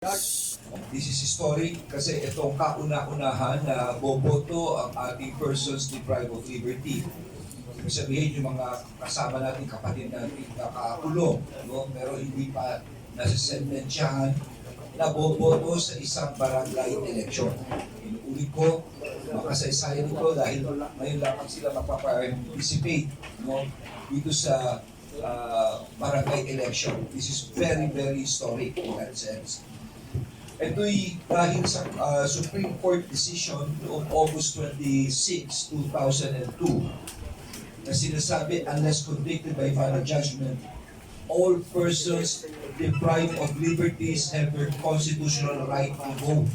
This is historic kasi itong kauna-unahan na boboto ang ating persons deprived of liberty. Ibig sabihin yung mga kasama natin, kapatid natin nakakulong, no? pero hindi pa nasisentensyahan na boboto sa isang barangay election. Inuulit ko, makasaysayan ito dahil ngayon lamang sila magpaparticipate no? dito sa ah, barangay election. This is very, very historic in that sense. Ito'y dahil sa uh, Supreme Court decision noong August 26, 2002 na sinasabi unless convicted by final judgment, all persons deprived of liberties have their constitutional right to vote.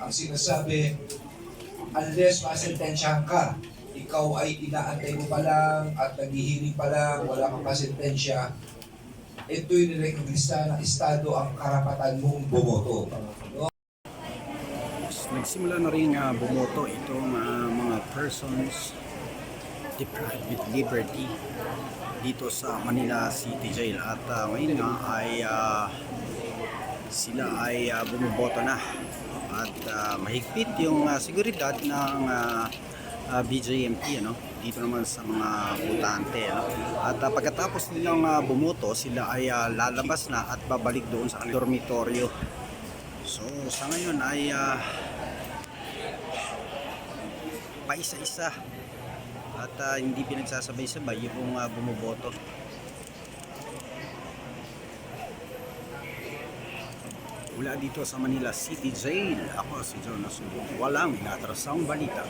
Ang sinasabi, unless masentensyahan ka, ikaw ay inaantay mo pa lang at naghihiling pa lang, wala kang masentensya, ito'y nirekognisa ng Estado ang karapatan mong bumoto. Nagsimula na rin uh, bumoto itong ah, mga persons deprived with liberty dito sa Manila City Jail at ah, ngayon nga ay ah, sila ay ah, bumuboto na at ah, mahigpit yung ah, seguridad ng ah, ah, BJMP ano dito naman sa mga botante ano? at ah, pagkatapos nilang ah, bumoto sila ay ah, lalabas na at babalik doon sa dormitoryo so sa ngayon ay ah, paisa-isa at ah, hindi pinagsasabay-sabay yung uh, bumuboto. Mula dito sa Manila City Jail, ako si Jonas Walang inatrasang balita.